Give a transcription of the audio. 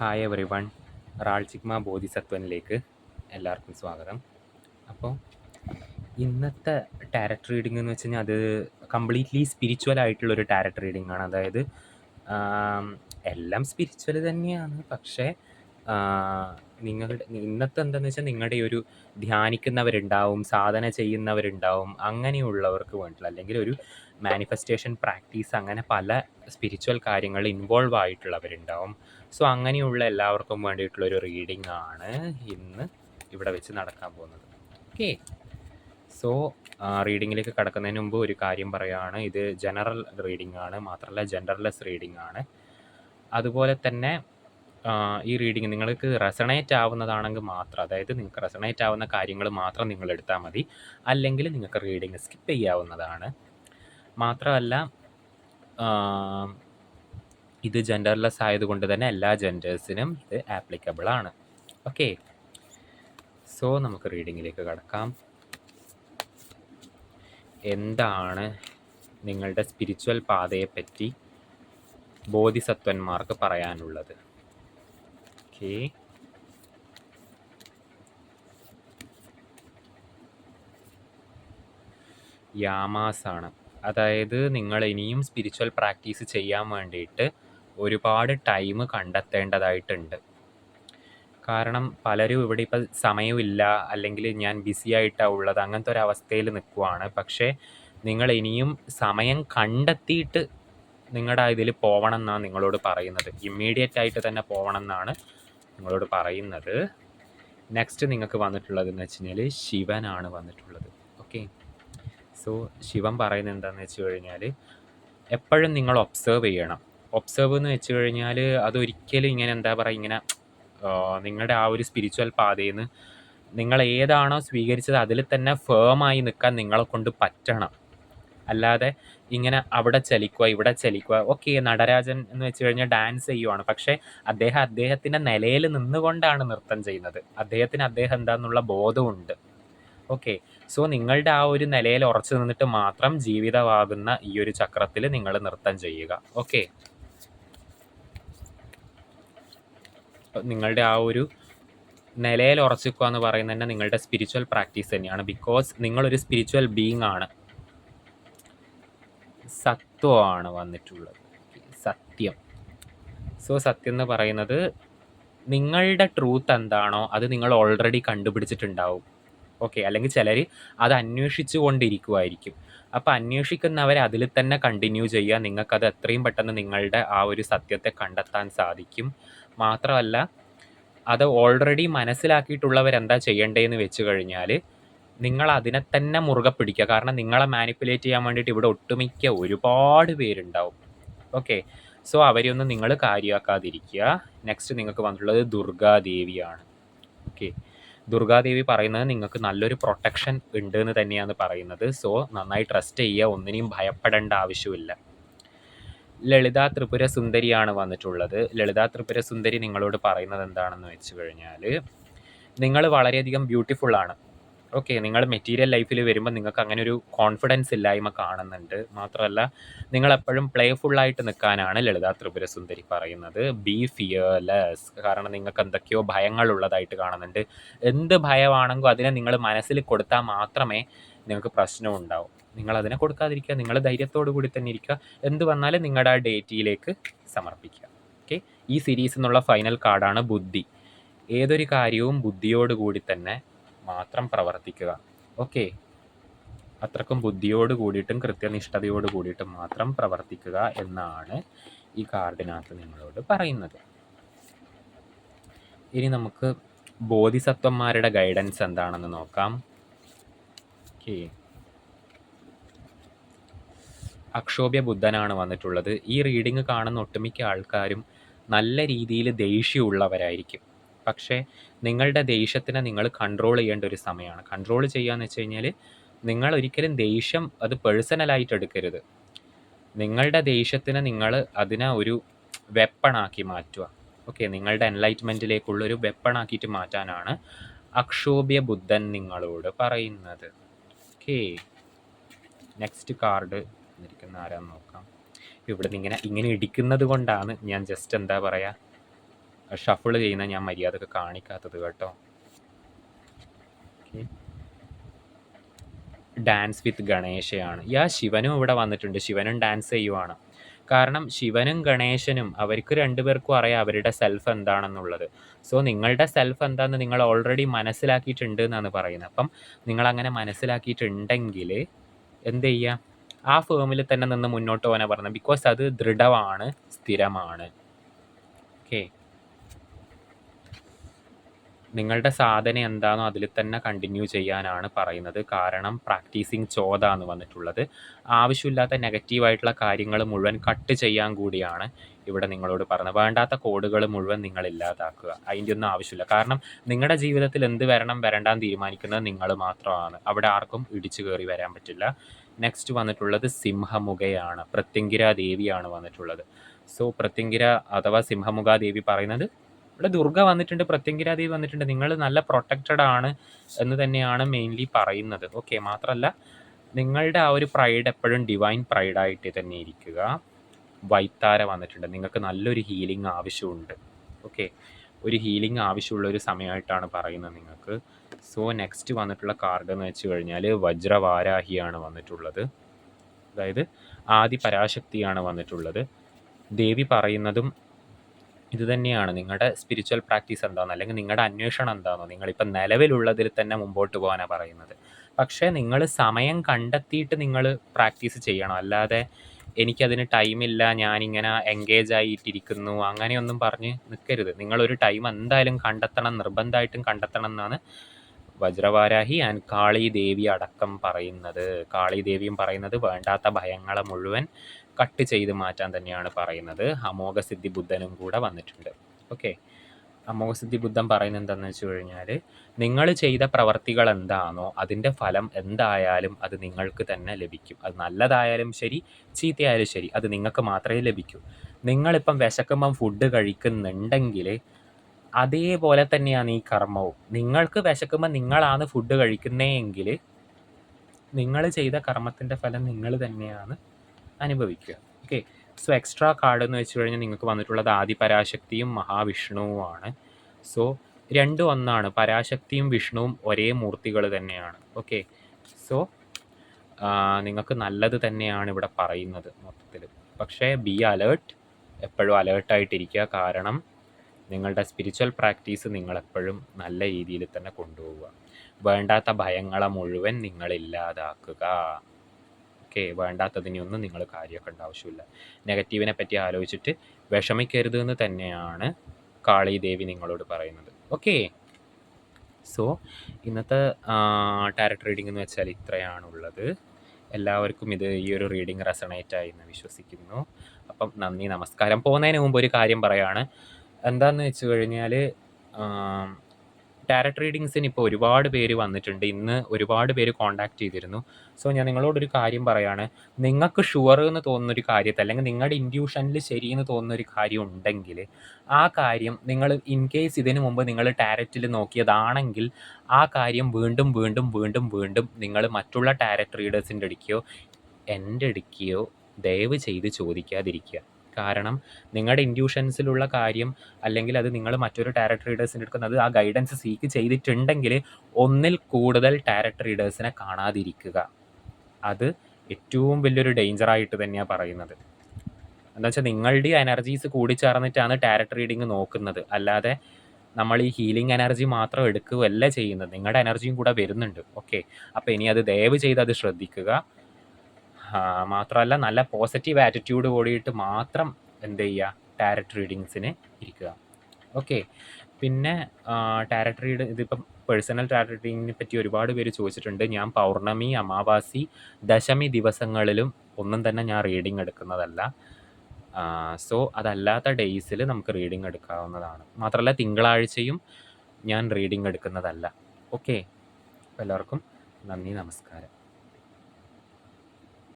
Hi everyone റാൾ ചിഗ്മ ബോധിസത്വനിലേക്ക് എല്ലാവർക്കും സ്വാഗതം. അപ്പോൾ ഇന്നത്തെ ടാരറ്റ് റീഡിംഗ് എന്ന് വെച്ച് കഴിഞ്ഞാൽ അത് കംപ്ലീറ്റ്ലി സ്പിരിച്വൽ ആയിട്ടുള്ളൊരു ടാരറ്റ് റീഡിംഗ് ആണ്. അതായത് എല്ലാം സ്പിരിച്വൽ തന്നെയാണ്. പക്ഷേ നിങ്ങളുടെ ഇന്നത്തെ എന്താണെന്ന് വെച്ചാൽ നിങ്ങളുടെ ഒരു ധ്യാനിക്കുന്നവരുണ്ടാവും സാധന ചെയ്യുന്നവരുണ്ടാവും അങ്ങനെയുള്ളവർക്ക് വേണ്ടിയിട്ടുള്ള അല്ലെങ്കിൽ ഒരു മാനിഫെസ്റ്റേഷൻ പ്രാക്ടീസ് അങ്ങനെ പല സ്പിരിച്വൽ കാര്യങ്ങൾ ഇൻവോൾവ് ആയിട്ടുള്ളവരുണ്ടാവും. സോ അങ്ങനെയുള്ള എല്ലാവർക്കും വേണ്ടിയിട്ടുള്ള ഒരു റീഡിംഗ് ആണ് ഇന്ന് ഇവിടെ വെച്ച് നടക്കാൻ പോകുന്നത്. ഓക്കെ സോ റീഡിങ്ങിലേക്ക് കടക്കുന്നതിന് മുമ്പ് ഒരു കാര്യം പറയുകയാണ്. ഇത് ജനറൽ റീഡിംഗ് ആണ് മാത്രമല്ല ജെൻഡർലെസ് റീഡിംഗ് ആണ്. അതുപോലെ തന്നെ ഈ റീഡിംഗ് നിങ്ങൾക്ക് റെസണേറ്റ് ആവുന്നതാണെങ്കിൽ മാത്രം അതായത് നിങ്ങൾക്ക് റെസണേറ്റ് ആവുന്ന കാര്യങ്ങൾ മാത്രം നിങ്ങൾ എടുത്താൽ മതി. അല്ലെങ്കിൽ നിങ്ങൾക്ക് റീഡിംഗ് സ്കിപ്പ് ചെയ്യാവുന്നതാണ്. മാത്രമല്ല ഇത് ജെൻഡർലെസ് ആയതുകൊണ്ട് തന്നെ എല്ലാ ജെൻഡേഴ്സിനും ഇത് ആപ്ലിക്കബിൾ ആണ്. ഓക്കെ സോ നമുക്ക് റീഡിങ്ങിലേക്ക് കടക്കാം. എന്താണ് നിങ്ങളുടെ സ്പിരിച്വൽ പാതയെപ്പറ്റി ബോധിസത്വന്മാർക്ക് പറയാനുള്ളത്? ഓക്കെ യാമാസാണ്. അതായത് നിങ്ങൾ ഇനിയും സ്പിരിച്വൽ പ്രാക്ടീസ് ചെയ്യാൻ വേണ്ടിയിട്ട് ഒരുപാട് ടൈം കണ്ടെത്തേണ്ടതായിട്ടുണ്ട്. കാരണം പലരും ഇവിടെ ഇപ്പം സമയമില്ല അല്ലെങ്കിൽ ഞാൻ ബിസി ആയിട്ടാണ് ഉള്ളത് അങ്ങനത്തെ ഒരു അവസ്ഥയിൽ നിൽക്കുവാണ് പക്ഷേ നിങ്ങൾ ഇനിയും സമയം കണ്ടെത്തിയിട്ട് നിങ്ങളുടെ ഇതിൽ പോകണം എന്നാണ് നിങ്ങളോട് പറയുന്നത്. ഇമ്മീഡിയറ്റ് ആയിട്ട് തന്നെ പോകണം എന്നാണ് നിങ്ങളോട് പറയുന്നത്. നെക്സ്റ്റ് നിങ്ങൾക്ക് വന്നിട്ടുള്ളത് എന്ന് വെച്ച് കഴിഞ്ഞാൽ ശിവനാണ് വന്നിട്ടുള്ളത്. ഓക്കെ സോ ശിവൻ പറയുന്നത് എന്താണെന്ന് വെച്ച് കഴിഞ്ഞാൽ എപ്പോഴും നിങ്ങൾ ഒബ്സേർവ് ചെയ്യണം. ഒബ്സേർവ് എന്ന് വെച്ച് കഴിഞ്ഞാൽ അതൊരിക്കലും ഇങ്ങനെ എന്താ പറയുക ഇങ്ങനെ നിങ്ങളുടെ ആ ഒരു സ്പിരിച്വൽ പാതയിൽ നിന്ന് നിങ്ങൾ ഏതാണോ സ്വീകരിച്ചത് അതിൽ തന്നെ ഫേമായി നിൽക്കാൻ നിങ്ങളെ കൊണ്ട് പറ്റണം. അല്ലാതെ ഇങ്ങനെ അവിടെ ചലിക്കുക ഇവിടെ ചലിക്കുക. ഓക്കെ നടരാജൻ എന്ന് വെച്ച് കഴിഞ്ഞാൽ ഡാൻസ് ചെയ്യുവാണ്. പക്ഷേ അദ്ദേഹം അദ്ദേഹത്തിന്റെ നിലയിൽ നിന്നുകൊണ്ടാണ് നൃത്തം ചെയ്യുന്നത്. അദ്ദേഹത്തിന് അദ്ദേഹം എന്താണെന്നുള്ള ബോധമുണ്ട്. ഓക്കെ സോ നിങ്ങളുടെ ആ ഒരു നിലയിൽ ഉറച്ചു നിന്നിട്ട് മാത്രം ജീവിതമാകുന്ന ഈ ഒരു ചക്രത്തിൽ നിങ്ങൾ നൃത്തം ചെയ്യുക. ഓക്കെ നിങ്ങളുടെ ആ ഒരു നിലയിൽ ഉറച്ചിക്കുക എന്ന് പറയുന്നത് തന്നെ നിങ്ങളുടെ സ്പിരിച്വൽ പ്രാക്ടീസ് തന്നെയാണ്. ബിക്കോസ് നിങ്ങളൊരു സ്പിരിച്വൽ ബീങ് ആണ്. സത്വമാണ് വന്നിട്ടുള്ളത്. സത്യം. സോ സത്യം എന്ന് പറയുന്നത് നിങ്ങളുടെ ട്രൂത്ത് എന്താണോ അത് നിങ്ങൾ ഓൾറെഡി കണ്ടുപിടിച്ചിട്ടുണ്ടാവും. ഓക്കെ അല്ലെങ്കിൽ ചിലർ അത് അന്വേഷിച്ചു കൊണ്ടിരിക്കുമായിരിക്കും അപ്പോൾ അന്വേഷിക്കുന്നവരെ അതിൽ തന്നെ കണ്ടിന്യൂ ചെയ്യുക. നിങ്ങൾക്കത് എത്രയും പെട്ടെന്ന് നിങ്ങളുടെ ആ ഒരു സത്യത്തെ കണ്ടെത്താൻ സാധിക്കും. മാത്രമല്ല അത് ഓൾറെഡി മനസ്സിലാക്കിയിട്ടുള്ളവർ എന്താ ചെയ്യേണ്ടതെന്ന് വെച്ച് കഴിഞ്ഞാൽ നിങ്ങൾ അതിനെ തന്നെ മുറുകെ പിടിക്കുക. കാരണം നിങ്ങളെ മാനിപ്പുലേറ്റ് ചെയ്യാൻ വേണ്ടിയിട്ട് ഇവിടെ ഒട്ടുമിക്ക ഒരുപാട് പേരുണ്ടാവും. ഓക്കെ സോ അവരെയൊന്നും നിങ്ങൾ കാര്യമാക്കാതിരിക്കുക നെക്സ്റ്റ് നിങ്ങൾക്ക് വന്നിട്ടുള്ളത് ദുർഗാദേവിയാണ് ഓക്കെ ദുർഗാദേവി പറയുന്നത് നിങ്ങൾക്ക് നല്ലൊരു പ്രൊട്ടക്ഷൻ ഉണ്ട് എന്ന് തന്നെയാണ് പറയുന്നത്. സോ നന്നായി ട്രസ്റ്റ് ചെയ്യുക. ഒന്നിനെയും ഭയപ്പെടേണ്ട ആവശ്യമില്ല. ലളിത ത്രിപുര സുന്ദരിയാണ് വന്നിട്ടുള്ളത്. ലളിത ത്രിപുര സുന്ദരി നിങ്ങളോട് പറയുന്നത് എന്താണെന്ന് വെച്ച് കഴിഞ്ഞാൽ നിങ്ങൾ വളരെയധികം ബ്യൂട്ടിഫുൾ ആണ്. ഓക്കെ നിങ്ങൾ മെറ്റീരിയൽ ലൈഫിൽ വരുമ്പോൾ നിങ്ങൾക്ക് അങ്ങനെ ഒരു കോൺഫിഡൻസ് ഇല്ലായ്മ കാണുന്നുണ്ട്. മാത്രമല്ല നിങ്ങൾ എപ്പോഴും പ്ലേഫുള്ളായിട്ട് നിൽക്കാനാണ് ലളിത ത്രിപുര സുന്ദരി പറയുന്നത്. ബി ഫിയർലെസ് കാരണം നിങ്ങൾക്ക് എന്തൊക്കെയോ ഭയങ്ങളുള്ളതായിട്ട് കാണുന്നുണ്ട്. എന്ത് ഭയമാണെങ്കിലും അതിനെ നിങ്ങൾ മനസ്സിൽ കൊടുത്താൽ മാത്രമേ നിങ്ങൾക്ക് പ്രശ്നം ഉണ്ടാവും നിങ്ങൾ അതിനെ കൊടുക്കാതിരിക്കുക നിങ്ങൾ ധൈര്യത്തോടു കൂടി തന്നെ ഇരിക്കുക. എന്ത് വന്നാലും നിങ്ങളുടെ ആ ഡേറ്റിയിലേക്ക് സമർപ്പിക്കുക. ഓക്കെ ഈ സീരീസ് എന്നുള്ള ഫൈനൽ കാർഡാണ് ബുദ്ധി. ഏതൊരു കാര്യവും ബുദ്ധിയോടുകൂടി തന്നെ മാത്രം പ്രവർത്തിക്കുക. ഓക്കെ അത്രക്കും ബുദ്ധിയോട് കൂടിയിട്ടും കൃത്യനിഷ്ഠതയോട് കൂടിയിട്ടും മാത്രം പ്രവർത്തിക്കുക എന്നാണ് ഈ കാർഡിനകത്ത് നിങ്ങളോട് പറയുന്നത്. ഇനി നമുക്ക് ബോധിസത്വന്മാരുടെ ഗൈഡൻസ് എന്താണെന്ന് നോക്കാം. ഓക്കെ അക്ഷോഭ്യ ബുദ്ധനാണ് വന്നിട്ടുള്ളത്. ഈ റീഡിങ് കാണുന്ന ഒട്ടുമിക്ക ആൾക്കാരും നല്ല രീതിയിൽ ദേഷ്യമുള്ളവരായിരിക്കും. പക്ഷേ നിങ്ങളുടെ ദേഷ്യത്തിനെ നിങ്ങൾ കൺട്രോൾ ചെയ്യേണ്ട ഒരു സമയമാണ്. കൺട്രോൾ ചെയ്യുകയെന്ന് വെച്ച് കഴിഞ്ഞാൽ നിങ്ങൾ ഒരിക്കലും ദേഷ്യം അത് പേഴ്സണലായിട്ട് എടുക്കരുത്. നിങ്ങളുടെ ദേഷ്യത്തിനെ നിങ്ങൾ അതിനെ ഒരു വെപ്പണാക്കി മാറ്റുക. ഓക്കെ നിങ്ങളുടെ എൻലൈറ്റ്മെന്റിലേക്കുള്ളൊരു വെപ്പണാക്കിയിട്ട് മാറ്റാനാണ് അക്ഷോഭ്യ ബുദ്ധൻ നിങ്ങളോട് പറയുന്നത്. ഓക്കേ നെക്സ്റ്റ് കാർഡ് ഇരിക്കുന്ന ആരാന്ന് നോക്കാം. ഇവിടെ നിന്ന് ഇങ്ങനെ ഇങ്ങനെ ഇടിക്കുന്നത് കൊണ്ടാണ് ഞാൻ ജസ്റ്റ് എന്താ പറയാ ഷഫിൾ ചെയ്യുന്ന ഞാൻ മര്യാദയ്ക്ക് കാണിക്കാത്തത് കേട്ടോ. Dance with ഗണേശയാണ്. യാ ശിവനും ഇവിടെ വന്നിട്ടുണ്ട്. ശിവനും ഡാൻസ് ചെയ്യുവാണ്. കാരണം ശിവനും ഗണേശനും അവർക്ക് രണ്ടുപേർക്കും അറിയാം അവരുടെ സെൽഫ് എന്താണെന്നുള്ളത്. സോ നിങ്ങളുടെ സെൽഫ് എന്താണെന്ന് നിങ്ങൾ ഓൾറെഡി മനസ്സിലാക്കിയിട്ടുണ്ട് എന്നാണ് പറയുന്നത്. അപ്പം നിങ്ങൾ അങ്ങനെ മനസ്സിലാക്കിയിട്ടുണ്ടെങ്കിൽ എന്ത് ചെയ്യുക ആ ഫേമിൽ തന്നെ നിന്ന് മുന്നോട്ട് പോകാനാണ് പറഞ്ഞത്. ബിക്കോസ് അത് ദൃഢമാണ് സ്ഥിരമാണ്. ഓക്കെ നിങ്ങളുടെ സാധന എന്താണോ അതിൽ തന്നെ കണ്ടിന്യൂ ചെയ്യാനാണ് പറയുന്നത്. കാരണം പ്രാക്ടീസിങ് ചോദാന്ന് വന്നിട്ടുള്ളത്. ആവശ്യമില്ലാത്ത നെഗറ്റീവായിട്ടുള്ള കാര്യങ്ങൾ മുഴുവൻ കട്ട് ചെയ്യാൻ കൂടിയാണ് ഇവിടെ നിങ്ങളോട് പറഞ്ഞത്. വേണ്ടാത്ത കോഡുകൾ മുഴുവൻ നിങ്ങൾ ഇല്ലാതാക്കുക. അതിന്റെ ഒന്നും ആവശ്യമില്ല. കാരണം നിങ്ങളുടെ ജീവിതത്തിൽ എന്ത് വരണം വരണ്ടാന്ന് തീരുമാനിക്കുന്നത് നിങ്ങൾ മാത്രമാണ്. അവിടെ ആർക്കും ഇടിച്ചു കയറി വരാൻ പറ്റില്ല. നെക്സ്റ്റ് വന്നിട്ടുള്ളത് സിംഹമുഖയാണ്. പ്രത്യങ്കിര ദേവിയാണ് വന്നിട്ടുള്ളത്. സോ പ്രത്യങ്കിര അഥവാ സിംഹമുഖ ദേവി പറയുന്നത് ഇവിടെ ദുർഗ വന്നിട്ടുണ്ട് പ്രത്യങ്കിര ദേവി വന്നിട്ടുണ്ട്. നിങ്ങൾ നല്ല പ്രൊട്ടക്റ്റഡ് ആണ് എന്ന് തന്നെയാണ് മെയിൻലി പറയുന്നത്. ഓക്കെ മാത്രമല്ല നിങ്ങളുടെ ആ ഒരു പ്രൈഡ് എപ്പോഴും ഡിവൈൻ പ്രൈഡായിട്ട് തന്നെ ഇരിക്കുക. വൈത്താര വന്നിട്ടുണ്ട്. നിങ്ങൾക്ക് നല്ലൊരു ഹീലിംഗ് ആവശ്യമുണ്ട്. ഓക്കെ ഒരു ഹീലിംഗ് ആവശ്യമുള്ള ഒരു സമയമായിട്ടാണ് പറയുന്നത് നിങ്ങൾക്ക്. സോ നെക്സ്റ്റ് വന്നിട്ടുള്ള കാർഡ് എന്ന് വെച്ച് കഴിഞ്ഞാൽ വജ്രവാരാഹിയാണ് വന്നിട്ടുള്ളത്. അതായത് ആദി പരാശക്തിയാണ് വന്നിട്ടുള്ളത്. ദേവി പറയുന്നതും ഇത് തന്നെയാണ്. നിങ്ങളുടെ സ്പിരിച്വൽ പ്രാക്ടീസ് എന്താണെന്ന് അല്ലെങ്കിൽ നിങ്ങളുടെ അന്വേഷണം എന്താണെന്നോ നിങ്ങളിപ്പോൾ നിലവിലുള്ളതിൽ തന്നെ മുമ്പോട്ട് പോകാനാണ് പറയുന്നത്. പക്ഷേ നിങ്ങൾ സമയം കണ്ടെത്തിയിട്ട് നിങ്ങൾ പ്രാക്ടീസ് ചെയ്യണം. അല്ലാതെ എനിക്കതിന് ടൈമില്ല ഞാനിങ്ങനെ എൻഗേജ് ആയിട്ടിരിക്കുന്നു അങ്ങനെയൊന്നും പറഞ്ഞ് നിൽക്കരുത് നിങ്ങളൊരു ടൈം എന്തായാലും കണ്ടെത്തണം നിർബന്ധമായിട്ടും കണ്ടെത്തണം എന്നാണ് വജ്രവാരാഹി ആൻഡ് കാളി ദേവി അടക്കം പറയുന്നത്. കാളി ദേവിയും പറയുന്നത് വേണ്ടാത്ത ഭയങ്ങളെ മുഴുവൻ കട്ട് ചെയ്ത് മാറ്റാൻ തന്നെയാണ് പറയുന്നത്. അമോഘസിദ്ധി ബുദ്ധനും കൂടെ വന്നിട്ടുണ്ട്. ഓക്കെ അമോഘസിദ്ധി ബുദ്ധൻ പറയുന്നത് എന്താണെന്ന് വെച്ച് കഴിഞ്ഞാൽ നിങ്ങൾ ചെയ്ത പ്രവർത്തികൾ എന്താണോ അതിന്റെ ഫലം എന്തായാലും അത് നിങ്ങൾക്ക് തന്നെ ലഭിക്കും. അത് നല്ലതായാലും ശരി ചീത്തയായാലും ശരി അത് നിങ്ങൾക്ക് മാത്രമേ ലഭിക്കൂ. നിങ്ങളിപ്പം വിശക്കുമ്പം ഫുഡ് കഴിക്കുന്നുണ്ടെങ്കിൽ അതേപോലെ തന്നെയാണ് ഈ കർമ്മവും. നിങ്ങൾക്ക് വിശക്കുമ്പോൾ നിങ്ങളാണ് ഫുഡ് കഴിക്കുന്നതെങ്കിൽ നിങ്ങൾ ചെയ്ത കർമ്മത്തിന്റെ ഫലം നിങ്ങൾ തന്നെയാണ് അനുഭവിക്കുക. ഓക്കെ സോ എക്സ്ട്രാ കാർഡ് എന്ന് വെച്ച് കഴിഞ്ഞാൽ നിങ്ങൾക്ക് വന്നിട്ടുള്ളത് ആദി പരാശക്തിയും മഹാവിഷ്ണുവുമാണ്. സോ രണ്ടും ഒന്നാണ്. പരാശക്തിയും വിഷ്ണുവും ഒരേ മൂർത്തികൾ തന്നെയാണ്. ഓക്കെ സോ നിങ്ങൾക്ക് നല്ലത് തന്നെയാണ് ഇവിടെ പറയുന്നത് മൊത്തത്തിൽ പക്ഷേ ബി അലേർട്ട് എപ്പോഴും അലേർട്ടായിട്ടിരിക്കുക കാരണം നിങ്ങളുടെ സ്പിരിച്വൽ പ്രാക്ടീസ് നിങ്ങളെപ്പോഴും നല്ല രീതിയിൽ തന്നെ കൊണ്ടുപോവുക. വേണ്ടാത്ത ഭയങ്ങളെ മുഴുവൻ നിങ്ങൾ ഇല്ലാതാക്കുക. ഓക്കെ വേണ്ടാത്തതിനെയൊന്നും നിങ്ങൾ കാര്യമാക്കേണ്ട ആവശ്യമില്ല നെഗറ്റീവിനെ പറ്റി ആലോചിച്ചിട്ട് വിഷമിക്കരുത് എന്ന് തന്നെയാണ് കാളി ദേവി നിങ്ങളോട് പറയുന്നത്. ഓക്കെ സോ ഇന്നത്തെ ടാരറ്റ് റീഡിംഗ് എന്ന് വെച്ചാൽ ഇത്രയാണുള്ളത്. എല്ലാവർക്കും ഇത് ഈ ഒരു റീഡിംഗ് റെസണേറ്റ് ആയി എന്ന് വിശ്വസിക്കുന്നു. അപ്പം നന്ദി നമസ്കാരം. പോകുന്നതിന് മുമ്പ് ഒരു കാര്യം പറയാണ്. എന്താണെന്ന് വെച്ച് കഴിഞ്ഞാൽ ടാരറ്റ് റീഡിങ്സിന് ഇപ്പോൾ ഒരുപാട് പേര് വന്നിട്ടുണ്ട്. ഇന്ന് ഒരുപാട് പേര് കോൺടാക്ട് ചെയ്തിരുന്നു. സോ ഞാൻ നിങ്ങളോടൊരു കാര്യം പറയാണ്. നിങ്ങൾക്ക് ഷുവർ എന്ന് തോന്നുന്ന ഒരു കാര്യത്തെ അല്ലെങ്കിൽ നിങ്ങളുടെ ഇൻഡ്യൂഷനിൽ ശരിയെന്ന് തോന്നുന്ന ഒരു കാര്യം ഉണ്ടെങ്കിൽ ആ കാര്യം നിങ്ങൾ ഇൻ കേസ് ഇതിനു മുമ്പ് നിങ്ങൾ ടാരറ്റിൽ നോക്കിയതാണെങ്കിൽ ആ കാര്യം വീണ്ടും വീണ്ടും വീണ്ടും വീണ്ടും നിങ്ങൾ മറ്റുള്ള ടാരറ്റ് റീഡേഴ്സിന്റെ അടുക്കുകയോ എന്റെ അടുക്കുകയോ ദയവ് ചെയ്ത് ചോദിക്കാതിരിക്കുക. കാരണം നിങ്ങളുടെ ഇൻഡ്യൂഷൻസിലുള്ള കാര്യം അല്ലെങ്കിൽ അത് നിങ്ങൾ മറ്റൊരു ടാരറ്റ് റീഡേഴ്സിന് എടുക്കുന്നത് ആ ഗൈഡൻസ് സീക്ക് ചെയ്തിട്ടുണ്ടെങ്കിൽ ഒന്നിൽ കൂടുതൽ ടാരറ്റ് റീഡേഴ്സിനെ കാണാതിരിക്കുക. അത് ഏറ്റവും വലിയൊരു ഡേഞ്ചറായിട്ട് തന്നെയാണ് പറയുന്നത്. എന്താ വെച്ചാൽ നിങ്ങളുടെ എനർജീസ് കൂടിച്ചേർന്നിട്ടാണ് ടാരറ്റ് റീഡിങ് നോക്കുന്നത്. അല്ലാതെ നമ്മൾ ഈ ഹീലിംഗ് എനർജി മാത്രം എടുക്കുകയല്ല ചെയ്യുന്നത്. നിങ്ങളുടെ എനർജിയും കൂടെ വരുന്നുണ്ട്. ഓക്കെ അപ്പോൾ ഇനി അത് ദയവ് ചെയ്ത് അത് ശ്രദ്ധിക്കുക. മാത്രമല്ല നല്ല പോസിറ്റീവ് ആറ്റിറ്റ്യൂഡ് കൂടിയിട്ട് മാത്രം എന്ത് ചെയ്യുക? ടാരറ്റ് റീഡിങ്സിന് ഇരിക്കുക. ഓക്കെ പിന്നെ ടാരറ്റ് റീഡ് ഇതിപ്പം പേഴ്സണൽ ടാരറ്റ് റീഡിങ്ങിനെ പറ്റി ഒരുപാട് പേര് ചോദിച്ചിട്ടുണ്ട്. ഞാൻ പൗർണമി അമാവാസി ദശമി ദിവസങ്ങളിലും ഒന്നും തന്നെ ഞാൻ റീഡിങ് എടുക്കുന്നതല്ല. സോ അതല്ലാത്ത ഡേയ്സിൽ നമുക്ക് റീഡിങ് എടുക്കാവുന്നതാണ്. മാത്രമല്ല തിങ്കളാഴ്ചയും ഞാൻ റീഡിങ് എടുക്കുന്നതല്ല. ഓക്കെ എല്ലാവർക്കും നന്ദി നമസ്കാരം.